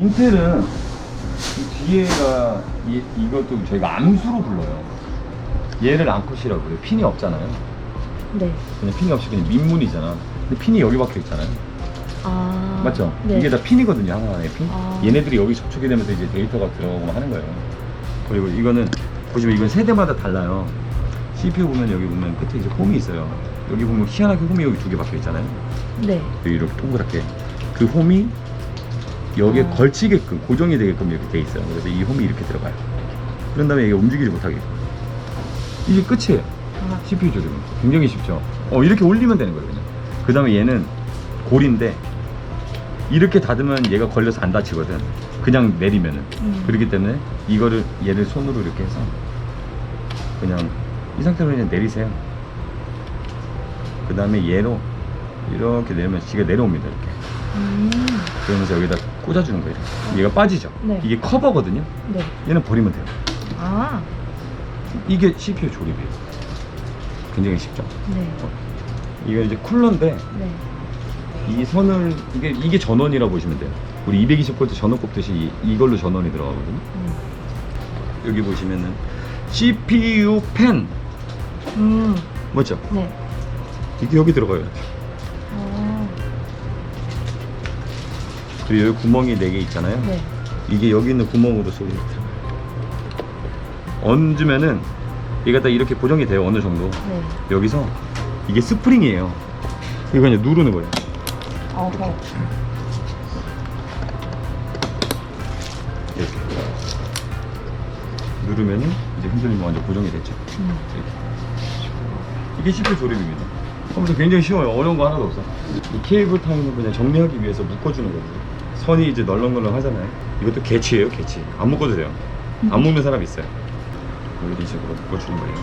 인텔은 이 뒤에가 이, 이것도 저희가 암수로 불러요. 얘를 암컷이라고 그래요. 핀이 없잖아요. 네. 그냥 핀이 없이 그냥 민문이잖아. 근데 핀이 여기 박혀 있잖아요. 아. 맞죠? 네. 이게 다 핀이거든요. 하나하나의 핀. 아. 얘네들이 여기 접촉이 되면서 이제 데이터가 들어가고 하는 거예요. 그리고 이거는 보시면 이건 세대마다 달라요. CPU 보면 여기 보면 끝에 이제 홈이 있어요. 여기 보면 희한하게 홈이 여기 두 개 박혀 있잖아요. 네. 여기 이렇게 동그랗게 그 홈이 여기에 아. 걸치게끔 고정이 되게끔 이렇게 돼 있어요. 그래서 이 홈이 이렇게 들어가요. 그런 다음에 이게 움직이지 못하게 이게 끝이에요. 아. CPU 조립은 굉장히 쉽죠. 어 이렇게 올리면 되는 거예요. 그냥. 그 다음에 얘는 골인데 이렇게 닫으면 얘가 걸려서 안 다치거든. 그냥 내리면은 음. 그렇기 때문에 이거를 얘를 손으로 이렇게 해서 그냥 이 상태로 그냥 내리세요. 그 다음에 얘로 이렇게 내리면 지가 내려옵니다. 이렇게. 음. 그러면서 여기다 꽂아주는 거예요. 이렇게. 얘가 빠지죠. 네. 이게 커버거든요. 네. 얘는 버리면 돼요. 아. 이게 CPU 조립이에요. 굉장히 쉽죠. 네. 이게 이제 쿨러인데 네. 이 선을 이게 이게 전원이라고 보시면 돼요. 우리 220V 전원 꼽듯이 이- 이 걸로 전원이 들어가거든요. 음. 여기 보시면은 CPU 펜 음. 맞죠? 네. 이게 여기 들어가요. 이렇게. 그리고 여기 구멍이 4개 있잖아요. 네. 이게 여기 있는 구멍으로 들어가요. 얹으면은 얘가 딱 이렇게 고정이 돼요. 어느 정도. 네. 여기서 이게 스프링이에요. 이거 그냥 누르는 거예요. 어허. 이렇게. 누르면은 이제 흔들리면 완전 고정이 됐죠. 음. 이게 CPU 조립입니다. 컴퓨터 굉장히 쉬워요. 어려운 거 하나도 없어. 이 케이블 타임을 그냥 정리하기 위해서 묶어주는 거예요. 선이 이제 널렁널렁 하잖아요. 이것도 개치예요, 개치. 안 묶어도 돼요. 안 묶는 사람 있어요. 이런 식으로 묶어주는 거예요.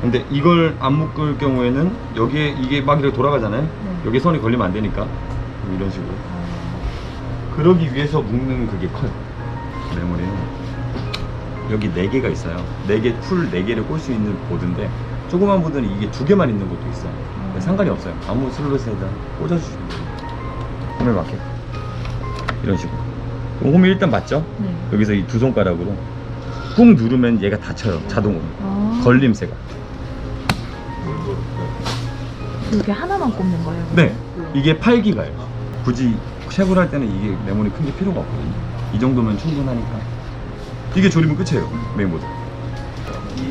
근데 이걸 안 묶을 경우에는 여기에 이게 막 이렇게 돌아가잖아요. 네. 여기 선이 걸리면 안 되니까 이런 식으로. 아. 그러기 위해서 묶는 그게 커요. 메모리는 여기 4개가 있어요. 4개, 풀 4개를 꽂을 수 있는 보드인데 조그만 보드는 이게 두 개만 있는 것도 있어요. 근데 상관이 없어요. 아무 슬롯에다 꽂아주시면 돼요. 홈에 맞게. 이런 식으로. 그럼 홈이 일단 맞죠? 네. 여기서 이 두 손가락으로 꾹 누르면 얘가 닫혀요. 자동으로. 아. 걸림새가. 이렇게 하나만 꼽는 거예요? 네. 이게 8기가예요. 굳이 쉐볼 할 때는 이게 메모리 큰 게 필요가 없거든요. 이 정도면 충분하니까. 이게 조립은 끝이에요. 메인보드.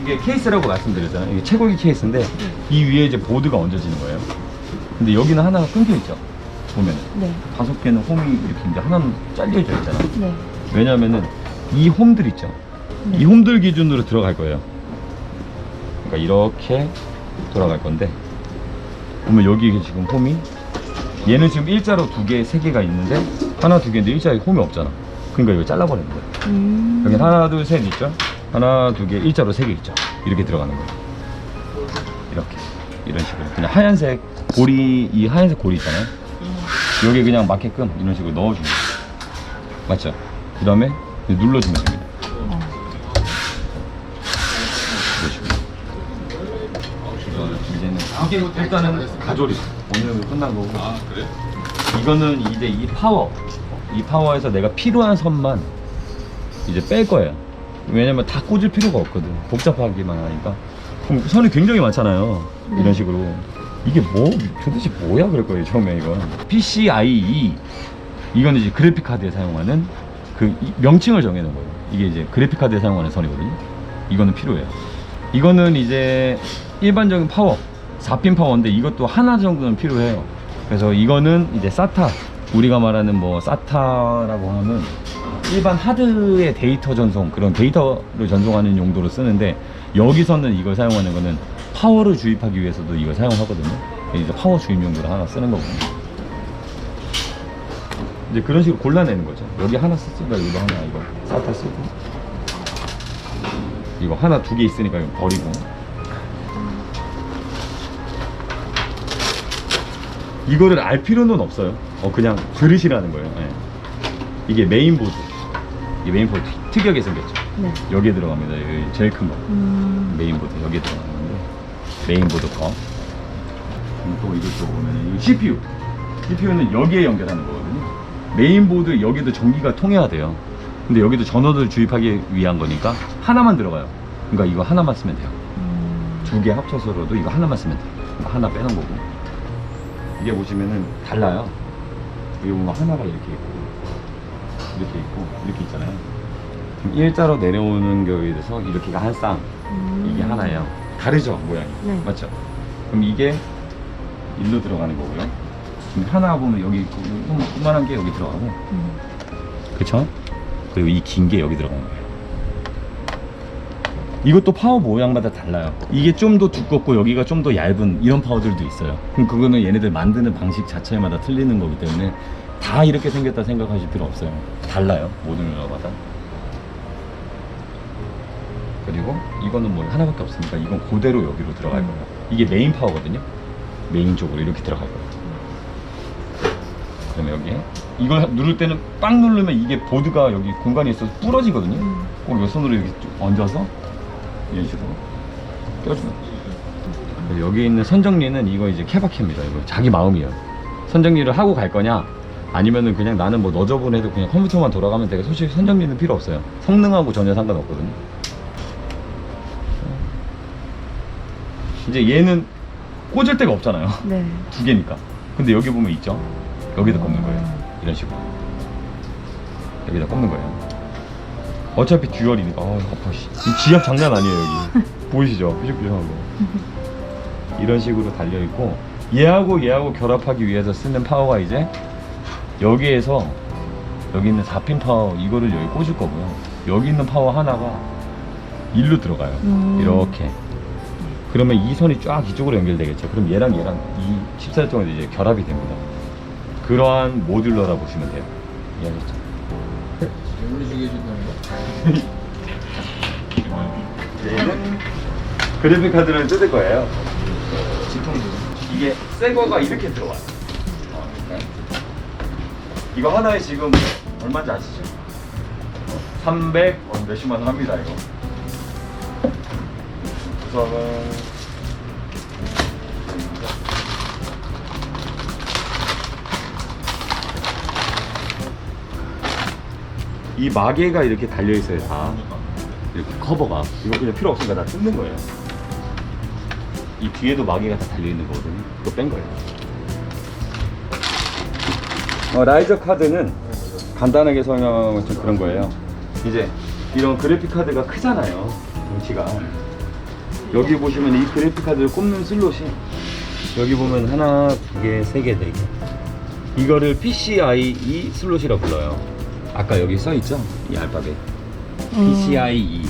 이게 케이스라고 말씀드렸잖아요. 이게 채굴기 케이스인데 이 위에 이제 보드가 얹어지는 거예요. 근데 여기는 하나가 끊겨 있죠. 보면은 네. 다섯 개는 홈이 이렇게 이제 하나는 잘려져 있잖아요. 네. 왜냐면은 이 홈들 있죠. 네. 이 홈들 기준으로 들어갈 거예요. 그러니까 이렇게 돌아갈 건데 보면 여기 지금 홈이 얘는 지금 일자로 두 개, 세 개가 있는데 하나, 두 개인데 일자에 홈이 없잖아. 그러니까 이거 잘라버리는 거예요. 음. 여기 하나, 둘, 셋 있죠? 하나, 두 개, 일자로 세 개 있죠? 이렇게 들어가는 거예요. 이렇게. 이런 식으로. 그냥 하얀색 고리, 이 하얀색 고리 있잖아요? 여기 그냥 맞게끔 이런 식으로 넣어주면 돼요. 맞죠? 그 다음에 눌러주면 됩니다. 어. 이제는 이게 일단은 가조리 오늘 끝난 거고 아 그래? 이거는 이제 이 파워 이 파워에서 내가 필요한 선만 이제 뺄 거예요 왜냐면 다 꽂을 필요가 없거든 복잡하기만 하니까 그럼 선이 굉장히 많잖아요 네. 이런 식으로 이게 뭐 도대체 뭐야 그럴 거예요 처음에 이거 PCIe 이거는 이제 그래픽 카드에 사용하는 그 이- 명칭을 정해놓은 거예요. 이게 이제 그래픽 카드에 사용하는 선이거든요. 이거는 필요해요. 이거는 이제 일반적인 파워 4핀 파워인데 이것도 하나 정도는 필요해요. 그래서 이거는 이제 사타. 우리가 말하는 뭐 사타라고 하면 일반 하드의 데이터 전송 그런 데이터를 전송하는 용도로 쓰는데 여기서는 이걸 사용하는 거는 파워를 주입하기 위해서도 이걸 사용하거든요. 이제 파워 주입 용도로 하나 쓰는 거거든요 이제 그런 식으로 골라내는 거죠. 여기 하나 쓰니까 이거 하나 이거 사타 쓰고. 이거 하나 두 개 있으니까 이거 버리고. 이거를 알 필요는 없어요. 어 그냥 들으시라는 거예요. 예. 이게 메인보드. 이게 메인보드 특- 특이하게 생겼죠. 네. 여기에 들어갑니다. 여기 제일 큰거. 음. 메인보드 여기에 건데 메인보드 거 그리고 또 이것도 보면 이 CPU CPU는 여기에 연결하는 거거든요 메인보드 여기도 전기가 통해야 돼요. 근데 여기도 전원을 주입하기 위한 거니까 하나만 들어가요. 그러니까 이거 하나만 쓰면 돼요. 음. 두개 합쳐서라도 이거 하나만 쓰면 돼요. 하나 빼는 거고. 이게 보시면은 달라요. 여기 보면 하나가 이렇게 있고, 이렇게 있고, 이렇게 있잖아요. 일자로 내려오는 거에 대해서 이렇게가 한 쌍, 음. 이게 하나예요. 다르죠, 모양이. 네. 맞죠? 그럼 이게 일로 들어가는 거고요. 지금 하나 보면 여기 있고, 좀 조그만한 게 여기 들어가고, 음. 그쵸? 그리고 이 긴 게 여기 들어가는 거예요. 이것도 파워 모양마다 달라요. 이게 좀 더 두껍고 여기가 좀 더 얇은 이런 파워들도 있어요. 그럼 그거는 얘네들 만드는 방식 자체마다 틀리는 거기 때문에 다 이렇게 생겼다 생각하실 필요 없어요. 달라요. 모든 회사마다. 그리고 이거는 뭐 하나밖에 없으니까 이건 그대로 여기로 들어갈 거예요. 이게 메인 파워거든요. 메인 쪽으로 이렇게 들어갈 거예요. 그러면 여기에 이걸 누를 때는 빵 누르면 이게 보드가 여기 공간이 있어서 부러지거든요. 음. 꼭요 손으로 이렇게 쭉 얹어서 이런 식으로 껴주면. 여기 있는 선정리는 이거 이제 케바케입니다. 이거 자기 마음이에요. 선정리를 하고 갈 거냐? 아니면은 그냥 나는 뭐 너저분해도 그냥 컴퓨터만 돌아가면 되게 솔직히 선정리는 필요 없어요. 성능하고 전혀 상관없거든요. 이제 얘는 꽂을 데가 없잖아요. 네. 두 개니까. 근데 여기 보면 있죠? 여기다 꼽는 거예요. 이런 식으로. 여기다 꼽는 거예요. 어차피 듀얼이니까. 아, 아파, 씨. 이 지압 장난 아니에요, 여기. 보이시죠? 삐죽삐죽한 거. 이런 식으로 달려있고, 얘하고 얘하고 결합하기 위해서 쓰는 파워가 이제, 여기에서, 여기 있는 4핀 파워, 이거를 여기 꽂을 거고요. 여기 있는 파워 하나가 일로 들어가요. 음. 이렇게. 그러면 이 선이 쫙 이쪽으로 연결되겠죠. 그럼 얘랑 얘랑 이 14종이 이제 결합이 됩니다. 그러한 모듈러라 보시면 돼요. 이해하셨죠? 얘는 그래픽 카드를 뜯을 거예요. 이게 새 거가 이렇게 들어와요. 이거 하나에 지금 얼마인지 아시죠? 300 어, 몇십만 원 합니다 이거. 우선은 이 마개가 이렇게 달려 있어요 다. 이렇게 커버가. 이거 그냥 필요 없으니까 다 뜯는 거예요. 이 뒤에도 마개가 다 달려 있는 거거든요. 그거 뺀 거예요. 어, 라이저 카드는 간단하게 설명하면 좀 그런 거예요. 이제 이런 그래픽 카드가 크잖아요 덩치가 여기 보시면 이 그래픽 카드를 꼽는 슬롯이 여기 보면 하나, 두 개, 세 개, 네 개. 이거를 PCIe 슬롯이라고 불러요. 아까 여기 써 있죠? 이 알파벳. PCIe.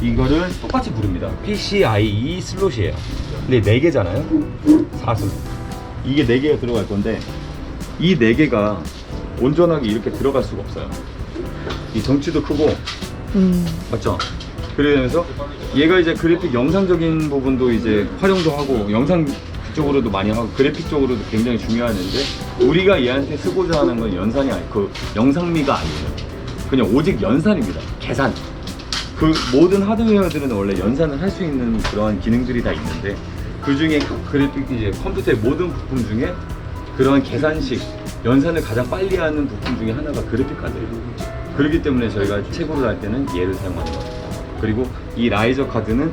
이거를 똑같이 부릅니다. PCIe 슬롯이에요. 근데 네 개잖아요. 4슬롯. 이게 네 개가 들어갈 건데 이 네 개가 온전하게 이렇게 들어갈 수가 없어요. 이 덩치도 크고 음. 맞죠? 그러면서 얘가 이제 그래픽 영상적인 부분도 이제 활용도 하고 영상 쪽으로도 많이 하고 그래픽 쪽으로도 굉장히 중요하는데 우리가 얘한테 쓰고자 하는 건 연산이 아니 그 영상미가 아니에요. 그냥 오직 연산입니다. 계산. 그 모든 하드웨어들은 원래 연산을 할 수 있는 그러한 기능들이 다 있는데 그 중에 그래픽 이제 컴퓨터의 모든 부품 중에 그러한 계산식 연산을 가장 빨리 하는 부품 중에 하나가 그래픽 카드예요. 그렇기 때문에 저희가 채굴을 할 때는 얘를 사용하는 거예요. 그리고 이 라이저 카드는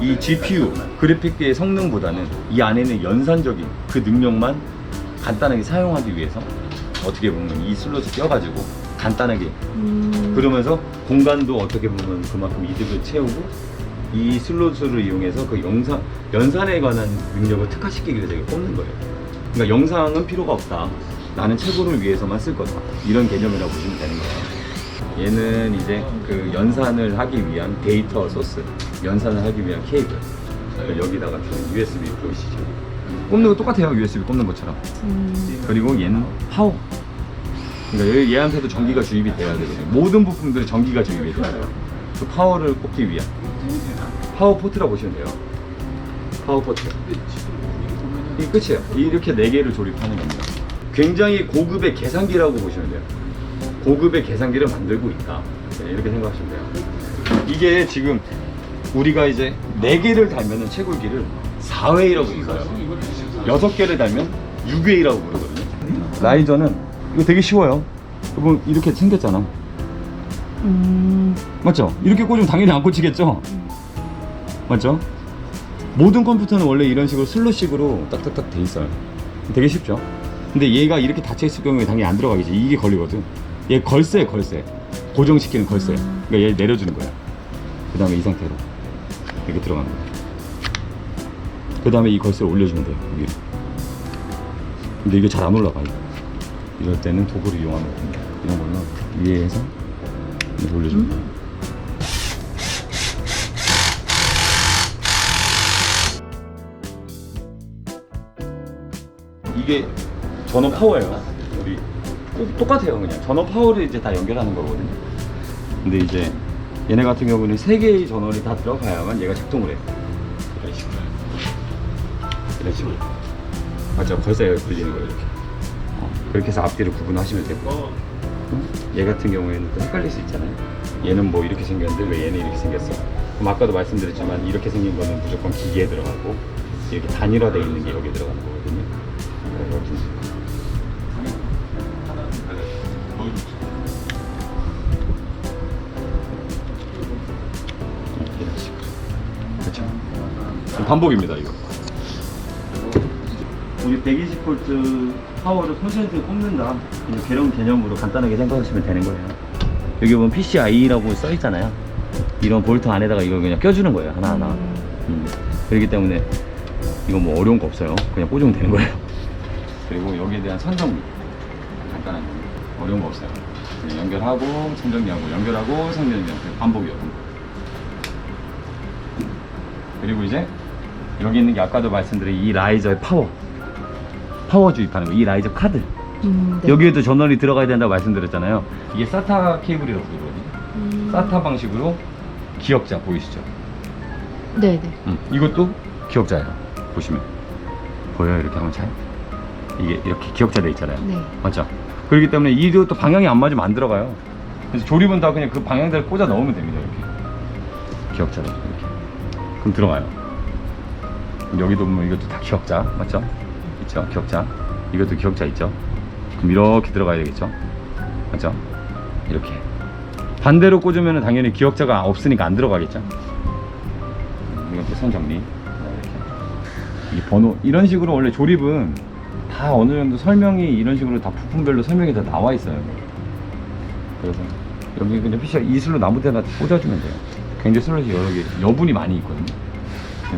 이 GPU 그래픽의 성능보다는 이 안에는 연산적인 그 능력만 간단하게 사용하기 위해서 어떻게 보면 이 슬롯을 껴가지고 간단하게 음. 그러면서 공간도 어떻게 보면 그만큼 이득을 채우고 이 슬롯을 이용해서 그 영상 연산에 관한 능력을 특화시키기 위해서 꼽는 거예요. 그러니까 영상은 필요가 없다. 나는 채굴을 위해서만 쓸 거다. 이런 개념이라고 보시면 되는 거예요. 얘는 이제 그 연산을 하기 위한 데이터 소스, 연산을 하기 위한 케이블. 여기다가 주는 USB 보이시죠? 꼽는 거 똑같아요. USB 꼽는 것처럼. 음. 그리고 얘는 파워. 그러니까 얘- 얘한테도 전기가 주입이 돼야 되거든요. 모든 부품들에 전기가 주입이 돼요. 그 파워를 꼽기 위한 파워 포트라고 보시면 돼요. 파워 포트. 이게 끝이에요. 이렇게 네 개를 조립하는 겁니다. 굉장히 고급의 계산기라고 보시면 돼요. 고급의 계산기를 만들고 있다. 네, 이렇게 생각하시면 돼요. 이게 지금 우리가 이제 네 개를 달면은 채굴기를 4회이라고 불러요. 여섯 개를 달면 6회이라고 부르거든요. 라이저는 이거 되게 쉬워요. 그럼 이렇게 생겼잖아. 음. 맞죠? 이렇게 꽂으면 당연히 안 꽂히겠죠? 맞죠? 모든 컴퓨터는 원래 이런 식으로 슬롯식으로 딱딱딱 돼 있어요. 되게 쉽죠? 근데 얘가 이렇게 닫혀 있을 경우에 당연히 안 들어가겠지. 이게 걸리거든. 얘 걸쇠, 걸쇠. 고정시키는 걸쇠. 음. 그러니까 얘 내려주는 거야. 그 다음에 이 상태로. 이렇게 들어가는 거야. 그 다음에 이 걸쇠를 올려주면 돼요. 위로. 근데 이게 잘 안 올라가. 이거. 이럴 때는 도구를 이용하면 됩니다. 이런 거는 위에서 이렇게 올려주면 돼요. 이게 전원 파워예요. 우리 꼭 똑같아요, 그냥 전원 파워를 이제 다 연결하는 거거든요. 근데 이제 얘네 같은 경우는 세 개의 전원이 다 들어가야만 얘가 작동을 해요. 이런 식으로. 이런 식으로. 맞죠? 걸쇠가 걸리는 거예요, 이렇게. 어, 그렇게 해서 앞뒤를 구분하시면 되고. 응? 얘 같은 경우에는 또 헷갈릴 수 있잖아요. 얘는 뭐 이렇게 생겼는데 왜 얘는 이렇게 생겼어? 그럼 아까도 말씀드렸지만 이렇게 생긴 거는 무조건 기계에 들어가고 이렇게 단일화되어 있는 게 여기에 들어가는 거거든요. 여 반복입니다 이거. 우리 120V 파워를 콘센트에 꼽는다. 그냥 그런 개념으로 간단하게 생각하시면 되는 거예요. 여기 보면 PCI라고 써 있잖아요. 이런 볼트 안에다가 이걸 그냥 껴주는 거예요 하나하나. 음. 그렇기 때문에 이건 뭐 어려운 거 없어요. 그냥 꽂으면 되는 거예요. 그리고 여기에 대한 선정리 간단한 거 어려운 거 없어요. 그냥 연결하고 선정리하고 연결하고 선정리하고 반복이요. 그리고 이제 여기 있는 게 아까도 말씀드린 이 라이저의 파워 파워 주입하는 거 이 라이저 카드 음. 네. 여기에도 전원이 들어가야 된다고 말씀드렸잖아요 이게 사타 케이블이라고 그러거든요 음. 사타 방식으로 기억자 보이시죠? 네네. 음, 이것도 기억자예요. 보시면 보여요 이렇게 하면 잘 이게 이렇게 기억자 돼 있잖아요. 네. 맞죠? 그렇기 때문에 이도 또 방향이 안 맞으면 안 들어가요. 그래서 조립은 다 그냥 그 방향대로 꽂아 넣으면 됩니다. 이렇게 기억자로 이렇게 그럼 들어가요. 여기도 보면 이것도 다 기억자 맞죠? 있죠? 기억자 이것도 기억자 있죠? 그럼 이렇게 들어가야 되겠죠? 맞죠? 이렇게 반대로 꽂으면 당연히 기억자가 없으니까 안 들어가겠죠? 이건 또 선정리 이렇게 이게 번호 이런 식으로 원래 조립은 다 어느 정도 설명이 이런 식으로 다 부품별로 설명이 다 나와 있어요 그래서 여기 그냥 PC 이슬로 나무 대나 꽂아주면 돼요 굉장히 슬롯이 여러 개 여분이 많이 있거든요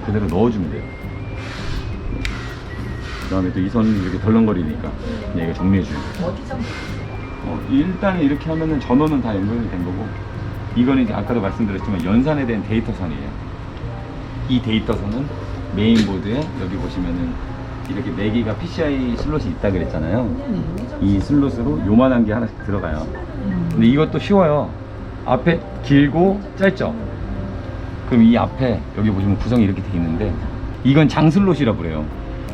그대로 넣어주면 돼요 그 다음에 또 이선 이렇게 덜렁거리니까 그냥 이거 정리해주면 돼요 어디 정도? 어, 일단 이렇게 하면은 전원은 다 연결이 된 거고 이거는 이제 아까도 말씀드렸지만 연산에 대한 데이터선이에요. 이 데이터선은 메인보드에 여기 보시면은 이렇게 4개가 PCI 슬롯이 있다 그랬잖아요. 이 슬롯으로 요만한 게 하나씩 들어가요. 음. 근데 이것도 쉬워요. 앞에 길고 짧죠? 그럼 이 앞에 여기 보시면 구성이 이렇게 돼 있는데 이건 장슬롯이라 그래요.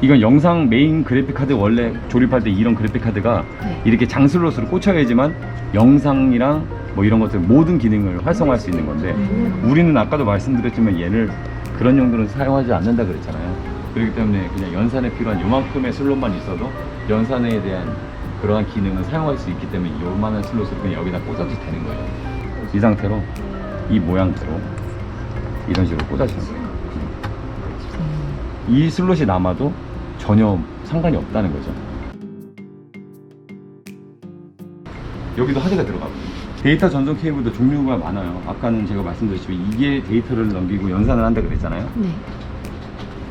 이건 영상 메인 그래픽 카드 원래 조립할 때 이런 그래픽 카드가 네. 이렇게 장슬롯으로 꽂혀야지만 영상이랑 뭐 이런 것들 모든 기능을 활성화할 수 있는 건데 음. 우리는 아까도 말씀드렸지만 얘를 그런 용도로 사용하지 않는다 그랬잖아요. 그렇기 때문에 그냥 연산에 필요한 요만큼의 슬롯만 있어도 연산에 대한 그러한 기능을 사용할 수 있기 때문에 요만한 슬롯을 그냥 여기다 꽂아도 되는 거예요. 이 상태로 이 모양대로 이런 식으로 꽂아주는 거예요. 이 슬롯이 남아도 전혀 상관이 없다는 거죠. 여기도 하드가 들어가거든요. 데이터 전송 케이블도 종류가 많아요. 아까는 제가 말씀드렸지만 이게 데이터를 넘기고 연산을 한다 그랬잖아요. 네.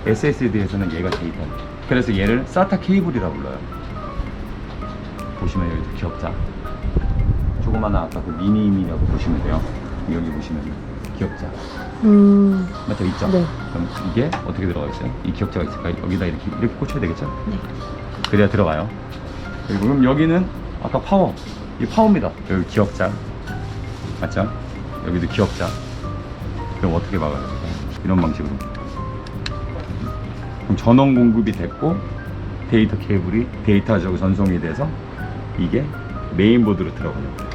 SSD에서는 얘가 데이터. 그래서 얘를 SATA 케이블이라고 불러요. 보시면 여기 기억자. 조그마한 아까 그 미니미라고 보시면 돼요. 여기 보시면 기억자. 음. 맞죠? 있죠? 네. 그럼 이게 어떻게 들어가 있어요? 이 기억자가 있을까? 여기다 이렇게 이렇게 꽂혀야 되겠죠? 네. 그래야 들어가요. 그리고 그럼 여기는 아까 파워. 이 파워입니다. 여기 기억자. 맞죠? 여기도 기억자. 그럼 어떻게 막아요? 이런 방식으로. 그럼 전원 공급이 됐고 데이터 케이블이 데이터적으로 전송이 돼서 이게 메인보드로 들어가는 거예요.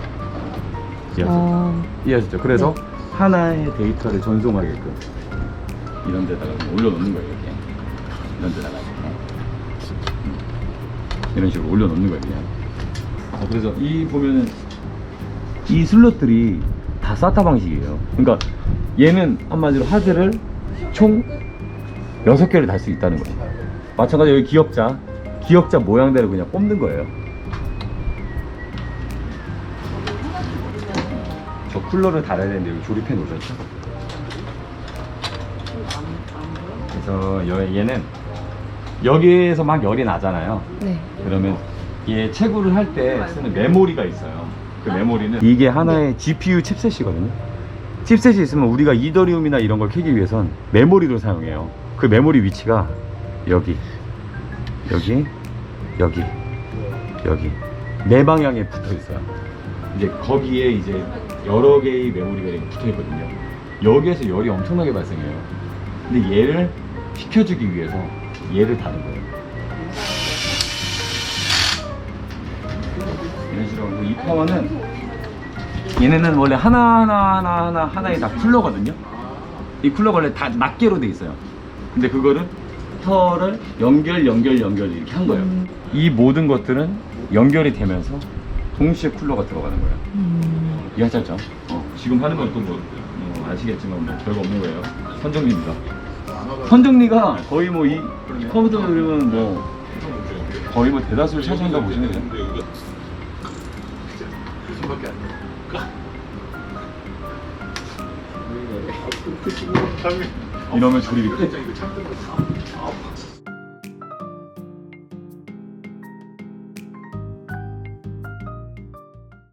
이해하셨죠? 어. 이해하셨죠? 그래서 하나의 데이터를 전송하게끔 이런 데다가 그냥 올려놓는 거예요 이렇게 이런 데다가 이렇게 음. 이런 식으로 올려놓는 거예요 그냥 어, 그래서 이 보면은 이 슬롯들이 다 사타 방식이에요. 그러니까 얘는 한마디로 하드를 총 6개를 달 수 있다는 거죠. 마찬가지로 여기 기역자, 기역자 모양대로 그냥 꼽는 거예요. 저 쿨러를 달아야 되는데 여기 조립해 놓으셨죠? 그래서 여- 얘는 여기에서 막 열이 나잖아요. 네. 그러면 얘 채굴을 할 때 쓰는 메모리가 있어요. 그 메모리는 이게 하나의 GPU 칩셋이거든요. 칩셋이 있으면 우리가 이더리움이나 이런 걸 캐기 위해선 메모리를 사용해요. 그 메모리 위치가 여기, 여기, 여기, 여기 네 방향에 붙어 있어요. 이제 거기에 이제 여러 개의 메모리가 이렇게 붙어 있거든요. 여기에서 열이 엄청나게 발생해요. 근데 얘를 식혀주기 위해서 얘를 다는 거예요. 이런 식으로 이 파워는 얘네는 원래 하나 하나 하나 하나 하나에 다 쿨러거든요. 이 쿨러가 원래 다 낱개로 돼 있어요. 근데 그거를 터를 연결 연결 연결 이렇게 한 거예요. 음. 이 모든 것들은 연결이 되면서 동시에 쿨러가 들어가는 거예요. 음. 이해하셨죠? 어, 지금 하는 건또 뭐, 뭐 아시겠지만 뭐 별거 없는 거예요. 선정리입니다. 선정리가 거의 뭐 이 컴퓨터 그림은 뭐 거의 뭐 대다수를 차지한다 보시면 돼요. 이러면 조립이 끝.